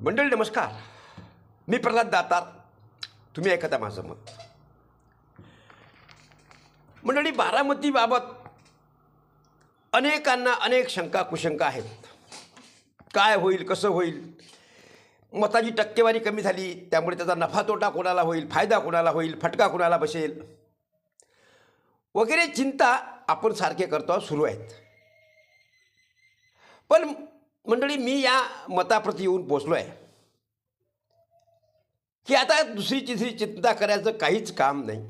मंडळी नमस्कार. मी प्रल्हाद दातार. तुम्ही ऐकता माझं मत. मंडळी बारामतीबाबत अनेकांना अनेक शंका कुशंका आहेत. काय होईल कसं होईल? मताची टक्केवारी कमी झाली त्यामुळे त्याचा नफा तोटा कोणाला होईल फायदा कोणाला होईल फटका कोणाला बसेल? वगैरे चिंता आपण सारखे करतो सुरू आहेत. पण मंडळी मी या मताप्रती येऊन पोचलो आहे की आता दुसरी तिसरी चिंता करायचं काहीच काम नाही.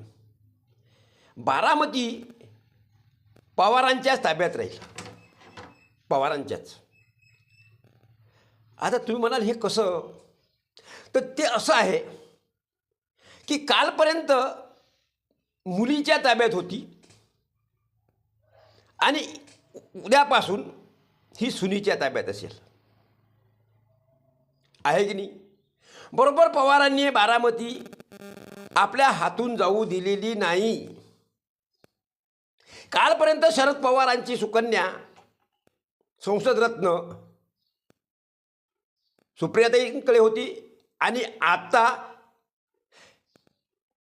बारामती पवारांच्याच ताब्यात राहील. पवारांच्याच. आता तुम्ही म्हणाल हे कसं? तर ते असं आहे की कालपर्यंत मुलीच्या ताब्यात होती आणि उद्यापासून ही सुनीच्या ताब्यात असेल. आहे की नाही? बरोबर पवारांनी बारामती आपल्या हातून जाऊ दिलेली नाही. कालपर्यंत शरद पवारांची सुकन्या संसदरत्न सुप्रियाताईंकडे होती आणि आता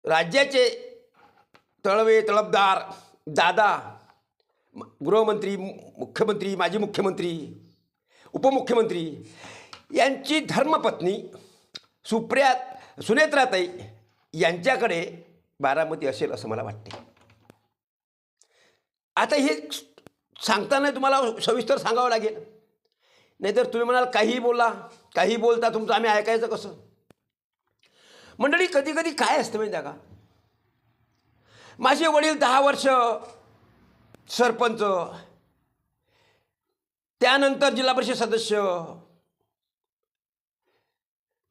राज्याचे तळवे तळपदार दादा गृहमंत्री मुख्यमंत्री माजी मुख्यमंत्री उपमुख्यमंत्री यांची धर्मपत्नी सुप्रिया सुनेत्राताई यांच्याकडे बारामती असेल असं मला वाटते. आता हे सांगताना तुम्हाला सविस्तर सांगावं लागेल. नाहीतर तुम्ही म्हणाल काहीही बोला काही बोलता तुमचं आम्ही ऐकायचं कसं? मंडळी कधी कधी काय असतं माहिती का? माझे वडील दहा वर्ष सरपंच त्यानंतर जिल्हा परिषद सदस्य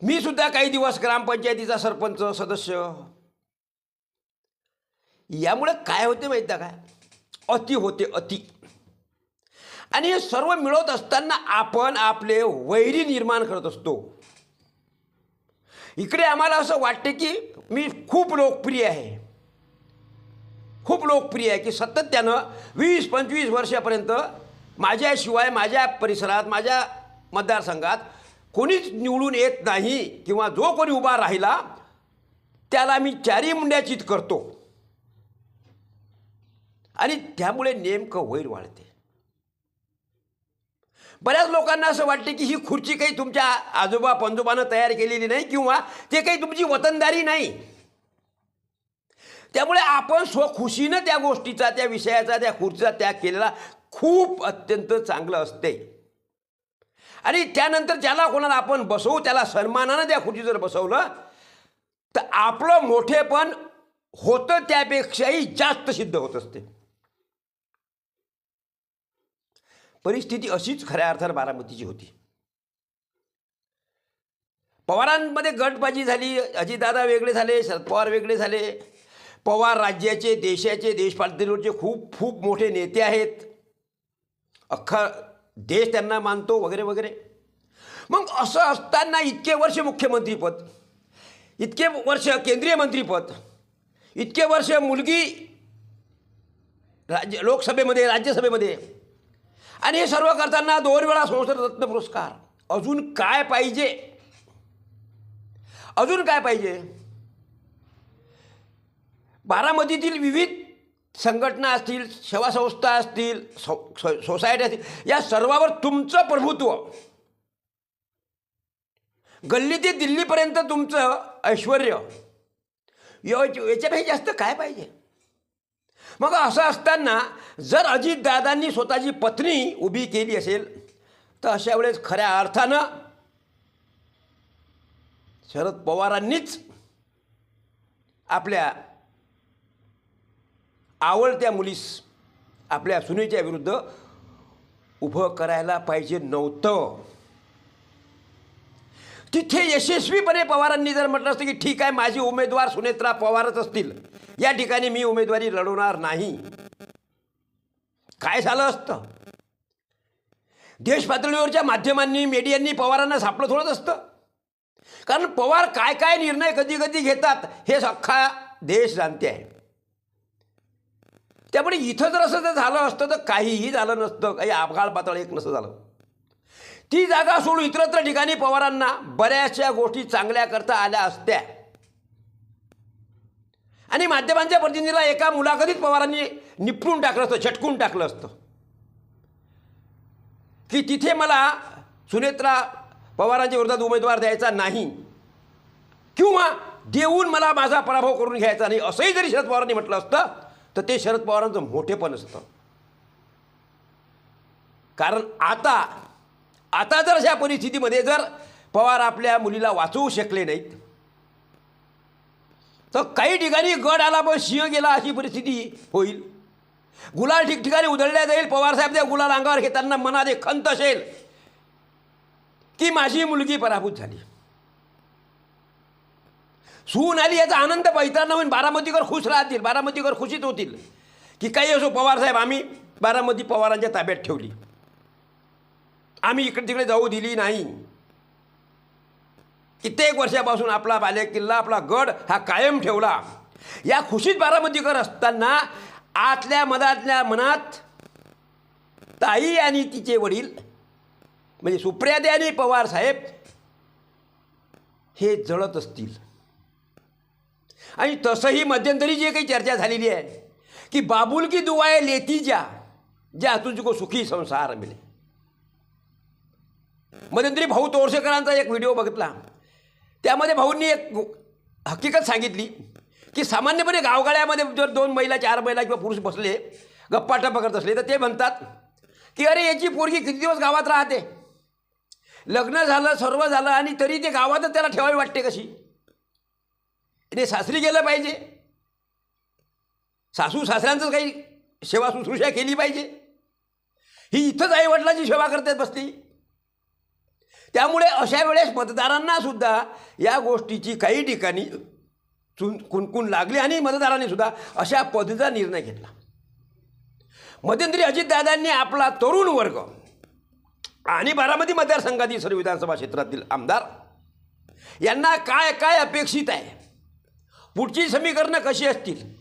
मी सुद्धा काही दिवस ग्रामपंचायतीचा सरपंच सदस्य. यामुळे काय होते माहीत आहे का? अति होते अति. आणि हे सर्व मिळवत असताना आपण आपले वैरी निर्माण करत असतो. इकडे आम्हाला असं वाटते की मी खूप लोकप्रिय आहे. खूप लोकप्रिय आहे की सातत्यानं वीस पंचवीस वर्षापर्यंत माझ्याशिवाय माझ्या परिसरात माझ्या मतदारसंघात कोणीच निवडून येत नाही किंवा जो कोणी उभा राहिला त्याला मी चारी मुंड्याचीत करतो. आणि त्यामुळे नेमकं वैर वाढते. बऱ्याच लोकांना असं वाटते की ही खुर्ची काही तुमच्या आजोबा पंजोबानं तयार केलेली नाही किंवा ते काही तुमची वतनदारी नाही. त्यामुळे आपण स्वखुशीनं त्या गोष्टीचा त्या विषयाचा त्या खुर्चीचा त्याग केलेला खूप अत्यंत चांगलं असते. आणि त्यानंतर ज्याला कोणाला आपण बसवू त्याला सन्मानानं त्या खुर्ची जर बसवलं तर आपलं मोठेपण होतं त्यापेक्षाही जास्त सिद्ध होत असते. परिस्थिती अशीच खऱ्या अर्थानं बारामतीची होती. पवारांमध्ये गटबाजी झाली अजितदादा वेगळे झाले शरद पवार वेगळे झाले पवार राज्याचे देशाचे देशपातळीवरचे खूप खूप मोठे नेते आहेत. अख्खा देश त्यांना मानतो वगैरे वगैरे. मग असं असताना इतके वर्ष मुख्यमंत्रीपद इतके वर्ष केंद्रीय मंत्रीपद इतके वर्ष मुलगी राज्य लोकसभेमध्ये राज्यसभेमध्ये आणि हे सर्व करताना दोन वेळा संसद रत्न पुरस्कार. अजून काय पाहिजे? अजून काय पाहिजे? बारामतीतील विविध संघटना असतील सेवासंस्था असतील सो सो- सोसायटी असतील या सर्वावर तुमचं प्रभुत्व. गल्ली ते दिल्लीपर्यंत तुमचं ऐश्वर याच्यापेक्षा जास्त काय पाहिजे? मग असं असताना जर अजितदादांनी स्वतःची पत्नी उभी केली असेल तर अशा वेळेस खऱ्या अर्थानं शरद पवारांनीच आपल्या आवडत्या मुलीस आपल्या सुनेच्या विरुद्ध उभं करायला पाहिजे नव्हतं. तिथे यशस्वीपणे पवारांनी जर म्हटलं असतं की ठीक आहे माझी उमेदवार सुनेत्रा पवारच असतील. या ठिकाणी मी उमेदवारी लढवणार नाही. काय झालं असतं? देश पातळीवरच्या माध्यमांनी मीडियांनी पवारांना सापडं थोडंच असतं. कारण पवार काय काय निर्णय कधी कधी घेतात हे अख्खा देश जाणते आहे. त्यामुळे इथं जर असं जर झालं असतं तर काहीही झालं नसतं. काही अपघात पातळ एक नसतं झालं. ती जागा सोडून इतरत्र ठिकाणी पवारांना बऱ्याचशा गोष्टी चांगल्या करता आल्या असत्या. आणि माध्यमांच्या प्रतिनिधीला एका मुलाखतीत पवारांनी निपटून टाकलं असतं झटकून टाकलं असतं. की तिथे मला सुनेत्रा पवारांच्या विरोधात उमेदवार द्यायचा नाही. किंवा देऊन मला माझा पराभव करून घ्यायचा नाही असंही जरी शरद पवारांनी म्हटलं असतं तर ते शरद पवारांचं मोठेपण असतं. कारण आता आता जर अशा परिस्थितीमध्ये जर पवार आपल्या मुलीला वाचवू शकले नाहीत तर काही ठिकाणी गड आला पण सिंह गेला अशी परिस्थिती होईल. गुलाल ठिकठिकाणी उधळल्या जाईल पवारसाहेब त्या गुलाल अंगावर घेताना मनात एक खंत असेल की माझी मुलगी पराभूत झाली. सून आली याचा आनंद पैताना होईल बारामतीकर खुश राहतील बारामतीकर खुशीत होतील. की काही असो पवारसाहेब आम्ही बारामती पवारांच्या ताब्यात ठेवली. आम्ही इकडे तिकडे जाऊ दिली नाही. कित्येक वर्षापासून आपला बाले किल्ला आपला गड हा कायम ठेवला. या खुशीत बारामतीकर असताना आतल्या मधातल्या मनात ताई आणि तिचे वडील म्हणजे सुप्रियादे आणि पवार साहेब हे जळत असतील. आणि तसंही मध्यंतरी जे काही चर्चा झालेली आहे की बाबुल की दुआए लेतीच्या ज्या तुझको सुखी संसार मिळे मध्यंतरी भाऊ तोरसेकरांचा एक व्हिडिओ बघितला. त्यामध्ये भाऊंनी एक हकीकत सांगितली की सामान्यपणे गावगाळ्यामध्ये जर दोन महिला चार महिला किंवा पुरुष बसले गप्पाटप्पा करत असले तर ते म्हणतात की अरे याची पोरगी किती दिवस गावात राहते? लग्न झालं सर्व झालं आणि तरी ते गावातच त्याला ठेवावी वाटते कशी? ते सासरी गेलं पाहिजे. सासू सासऱ्यांचं काही सेवा शुश्रूषा केली पाहिजे. ही इथंच आईवडिलांची सेवा करतात बसली त्यामुळे अशा वेळेस मतदारांना सुद्धा या गोष्टीची काही ठिकाणी चुन कुणकुण लागली आणि मतदारांनी सुद्धा अशा पद्धतीचा निर्णय घेतला. मध्यंतरी अजितदादांनी आपला तरुण वर्ग आणि बारामती मतदारसंघातील सर्व विधानसभा क्षेत्रातील आमदार यांना काय काय अपेक्षित आहे? पुढची समीकरणं कशी असतील?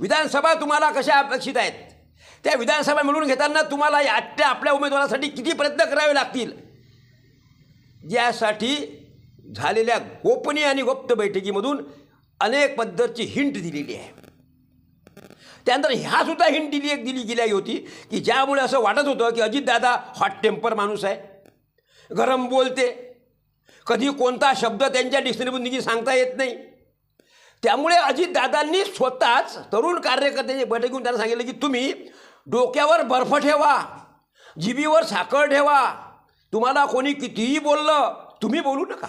विधानसभा तुम्हाला कशा अपेक्षित आहेत? त्या विधानसभा मिळून घेताना तुम्हाला आजच्या आपल्या उमेदवारासाठी किती प्रयत्न करावे लागतील? यासाठी झालेल्या गोपनीय आणि गुप्त बैठकीमधून अनेक पद्धतची हिंट दिलेली आहे. त्यानंतर ह्यासुद्धा हिंट दिली एक दिली गेली होती की ज्यामुळे असं वाटत होतं की अजितदादा हॉट टेम्पर माणूस आहे. गरम बोलते. कधी कोणता शब्द त्यांच्या डिक्शनरीमधून सांगता येत नाही. त्यामुळे अजितदादांनी स्वतःच तरुण कार्यकर्त्याची बैठक घेऊन त्यांना सांगितलं की तुम्ही डोक्यावर बर्फ ठेवा जिभीवर साखर ठेवा. तुम्हाला कोणी कितीही बोललं तुम्ही बोलू नका.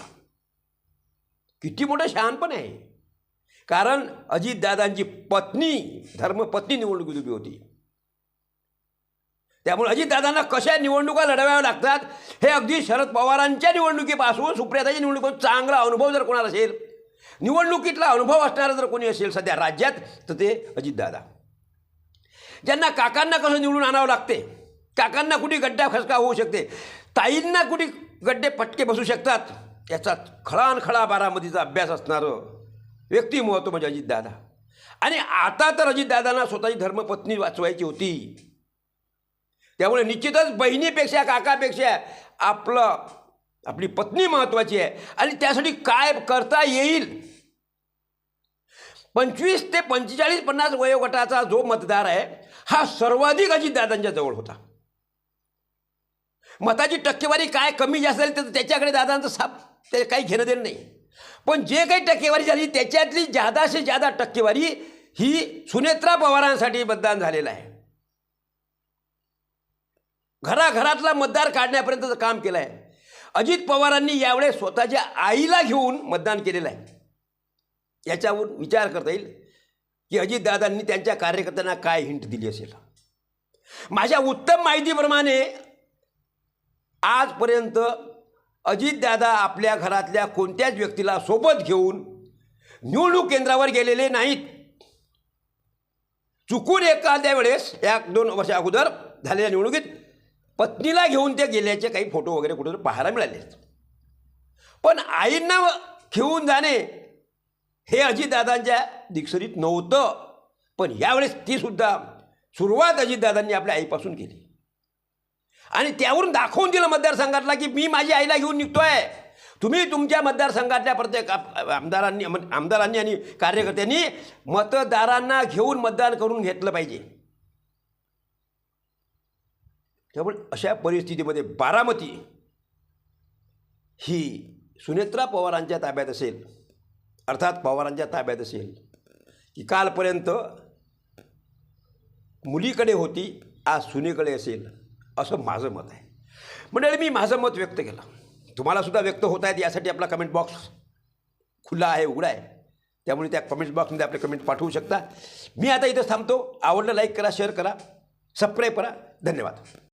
किती मोठं शहाणपण आहे. कारण अजितदादांची पत्नी धर्मपत्नी निवडणुकीत उभी होती. त्यामुळे अजितदादांना कशा निवडणुका लढवाव्या लागतात हे अगदी शरद पवारांच्या निवडणुकीपासून सुप्रियाताच्या निवडणुकीपासून चांगला अनुभव जर कोणाला असेल निवडणुकीतला अनुभव असणारा जर कोणी असेल सध्या राज्यात तर ते अजितदादा. ज्यांना काकांना कसं निवडून आणावं लागते? काकांना कुठे गड्डा खसका होऊ शकते? ताईंना कुठे गड्डे पटके बसू शकतात? याचा खळानखळा बारामतीचा अभ्यास असणारं व्यक्तिमत्व म्हणजे अजितदादा. आणि आता तर अजितदादांना स्वतःची धर्मपत्नी वाचवायची होती. त्यामुळे निश्चितच बहिणीपेक्षा काकापेक्षा आपलं आपली पत्नी महत्त्वाची आहे. आणि त्यासाठी काय करता येईल? पंचवीस ते पंचेचाळीस पन्नास वयोगटाचा जो मतदार आहे हा सर्वाधिक अजितदादांच्या जवळ होता. मताची टक्केवारी काय कमी जास्त झाली तर त्याच्याकडे दादांचं साप ते काही घेणं देणं नाही. पण जे काही टक्केवारी झाली त्याच्यातली जादासे जादा टक्केवारी ही सुनेत्रा पवारांसाठी मतदान झालेलं आहे. घराघरातला मतदार काढण्यापर्यंतचं काम केलं आहे अजित पवारांनी यावेळेस स्वतःच्या आईला घेऊन मतदान केलेलं आहे. याच्यावर विचार करता येईल की अजितदादांनी त्यांच्या कार्यकर्त्यांना काय हिंट दिली असेल? माझ्या उत्तम माहितीप्रमाणे आजपर्यंत अजितदादा आपल्या घरातल्या कोणत्याच व्यक्तीला सोबत घेऊन निवडणूक केंद्रावर गेलेले नाहीत. चुकून एखाद्या वेळेस या दोन वर्षा अगोदर झालेल्या निवडणुकीत पत्नीला घेऊन ते गेल्याचे काही फोटो वगैरे कुठेतरी पाहायला मिळाले. पण आईंना घेऊन जाणे हे अजितदादांच्या दिक्सरीत नव्हतं. पण यावेळेस तीसुद्धा सुरुवात अजितदादांनी आपल्या आईपासून केली. आणि त्यावरून दाखवून दिलं मतदारसंघातला की मी माझी आईला घेऊन निघतोय. तुम्ही तुमच्या मतदारसंघातल्या प्रत्येक आमदारांनी आमदारांनी आणि कार्यकर्त्यांनी मतदारांना घेऊन मतदान करून घेतलं पाहिजे. त्यामुळे अशा परिस्थितीमध्ये बारामती ही सुनेत्रा पवारांच्या ताब्यात असेल. अर्थात पवारांच्या ताब्यात असेल की कालपर्यंत मुलीकडे होती आज सुनेकडे असेल असं माझं मत आहे. म्हणजे मी माझं मत व्यक्त केलं. तुम्हालासुद्धा व्यक्त होत आहेत यासाठी आपला कमेंट बॉक्स खुला आहे उघडा आहे. त्यामुळे त्या कमेंट बॉक्समध्ये आपले कमेंट पाठवू शकता. मी आता इथं थांबतो. आवडलं लाईक करा शेअर करा सबस्क्राईब करा. धन्यवाद.